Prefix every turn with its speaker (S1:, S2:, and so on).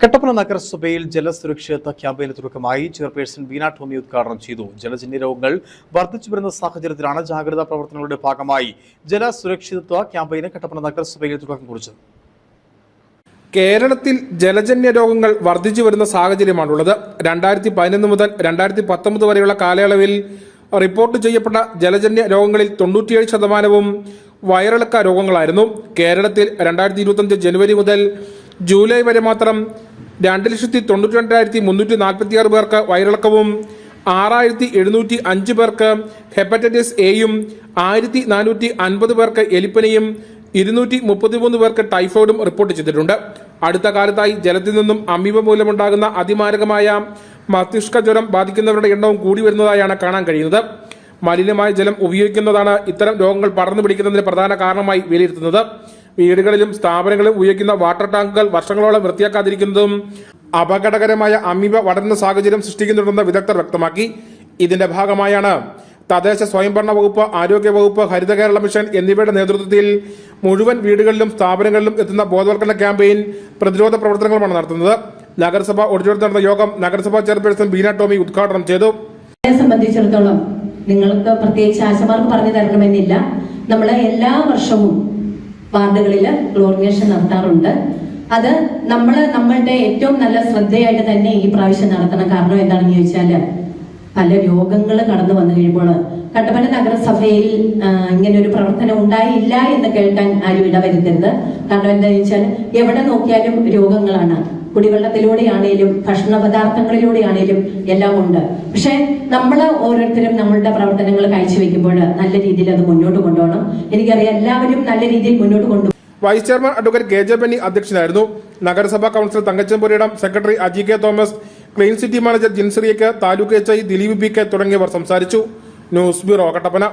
S1: കട്ടപ്പന നഗരസഭയിൽ ജലസുരക്ഷിത ക്യാമ്പയിന് തുടക്കമായി ചെയർപേഴ്സൺ ബീന ടോമി ഉദ്ഘാടനം ചെയ്തു. ജലജന്യ രോഗങ്ങൾ വർദ്ധിച്ചു വരുന്ന സാഹചര്യത്തിലാണ് ജാഗ്രതാ പ്രവർത്തനങ്ങളുടെ ഭാഗമായി ജലസുരക്ഷിതത്വ ക്യാമ്പയിന് കട്ടപ്പന നഗരസഭയിൽ തുടക്കം കുറിച്ചത്.
S2: കേരളത്തിൽ ജലജന്യ രോഗങ്ങൾ വർദ്ധിച്ചു വരുന്ന സാഹചര്യമാണുള്ളത്. രണ്ടായിരത്തി പതിനൊന്ന് മുതൽ രണ്ടായിരത്തി പത്തൊമ്പത് വരെയുള്ള കാലയളവിൽ റിപ്പോർട്ട് ചെയ്യപ്പെട്ട ജലജന്യ രോഗങ്ങളിൽ തൊണ്ണൂറ്റിയേഴ് ശതമാനവും വയറിളക്ക രോഗങ്ങളായിരുന്നു. കേരളത്തിൽ രണ്ടായിരത്തി ഇരുപത്തഞ്ച് ജനുവരി മുതൽ ജൂലൈ വരെ മാത്രം രണ്ട് ലക്ഷത്തി തൊണ്ണൂറ്റി രണ്ടായിരത്തി മുന്നൂറ്റി നാൽപ്പത്തി ആറ് പേർക്ക് വയറിളക്കവും ആറായിരത്തി എഴുന്നൂറ്റി അഞ്ച് പേർക്ക് ഹെപ്പറ്റൈറ്റിസ് എയും ആയിരത്തി നാനൂറ്റി അൻപത് പേർക്ക് എലിപ്പനിയും ഇരുന്നൂറ്റി മുപ്പത്തിമൂന്ന് പേർക്ക് ടൈഫോയിഡും റിപ്പോർട്ട് ചെയ്തിട്ടുണ്ട്. അടുത്ത കാലത്തായി ജലത്തിൽ നിന്നും അമീബ മൂലമുണ്ടാകുന്ന അതിമാരകമായ മസ്തിഷ്ക ജ്വരം ബാധിക്കുന്നവരുടെ എണ്ണവും കൂടി വരുന്നതായാണ് കാണാൻ കഴിയുന്നത്. മലിനമായ ജലം ഉപയോഗിക്കുന്നതാണ് ഇത്തരം രോഗങ്ങൾ പടർന്നു പിടിക്കുന്നതിന് പ്രധാന കാരണമായി വിലയിരുത്തുന്നത്. വീടുകളിലും സ്ഥാപനങ്ങളിലും ഉപയോഗിക്കുന്ന വാട്ടർ ടാങ്കുകൾ വർഷങ്ങളോളം വൃത്തിയാക്കാതിരിക്കുന്നതും അപകടകരമായ അമീബ വളരുന്ന സാഹചര്യം സൃഷ്ടിക്കുന്നുണ്ടെന്ന് വിദഗ്ധർ വ്യക്തമാക്കി. ഇതിന്റെ ഭാഗമായാണ് തദ്ദേശ സ്വയംഭരണ വകുപ്പ് ആരോഗ്യ വകുപ്പ് ഹരിത കേരള മിഷൻ എന്നിവയുടെ നേതൃത്വത്തിൽ മുഴുവൻ വീടുകളിലും സ്ഥാപനങ്ങളിലും എത്തുന്ന ബോധവൽക്കരണ ക്യാമ്പയിൻ പ്രതിരോധ പ്രവർത്തനങ്ങളുമാണ് നടത്തുന്നത്. നഗരസഭ ഓഡിറ്റോറിയത്തിൽ നടന്ന യോഗം നഗരസഭാ ചെയർപേഴ്സൺ ബീന ടോമി ഉദ്ഘാടനം ചെയ്തു.
S3: സംബന്ധിച്ചിടത്തോളം നിങ്ങൾക്ക് പ്രത്യേകിച്ച് ആശമാർക്ക് പറഞ്ഞു തരണമെന്നില്ല. നമ്മൾ എല്ലാ വർഷവും വാർഡുകളിൽ ക്ലോറിനേഷൻ നടത്താറുണ്ട്. അത് നമ്മൾ നമ്മളുടെ ഏറ്റവും നല്ല ശ്രദ്ധയായിട്ട് തന്നെ ഈ പ്രാവശ്യം നടത്തണം. കാരണം എന്താണെന്ന് ചോദിച്ചാൽ പല രോഗങ്ങൾ കടന്നു വന്നു കഴിയുമ്പോൾ കട്ടപ്പന നഗരസഭയിൽ ഇങ്ങനെ ഒരു പ്രവർത്തനം ഉണ്ടായില്ല എന്ന് കേൾക്കാൻ ആരും ഇടവരുത്തരുത്. കാരണം എന്താണെന്ന് വെച്ചാൽ എവിടെ നോക്കിയാലും രോഗങ്ങളാണ്. കുടിവെള്ളത്തിലൂടെയാണേലും ഭക്ഷണ പദാർത്ഥങ്ങളിലൂടെയാണേലും എല്ലാം ഉണ്ട്. പക്ഷെ നമ്മൾ ഓരോരുത്തരും നമ്മളുടെ പ്രവർത്തനങ്ങൾ കാഴ്ചവെക്കുമ്പോൾ നല്ല രീതിയിൽ അത് മുന്നോട്ട് കൊണ്ടുപോകണം. എനിക്കറിയാം എല്ലാവരും നല്ല രീതിയിൽ മുന്നോട്ട് കൊണ്ടു
S2: vice chairman advocate K J Benny അധ്യക്ഷനായിരുന്നു. നഗരസഭാ councillor Thankachampurayidam secretary Aji K Thomas clean city manager ജിൻസിറിയക്ക് taluk H I Dileep B K തുടങ്ങിയവർ സംസാരിച്ചു. News bureau Kattappana.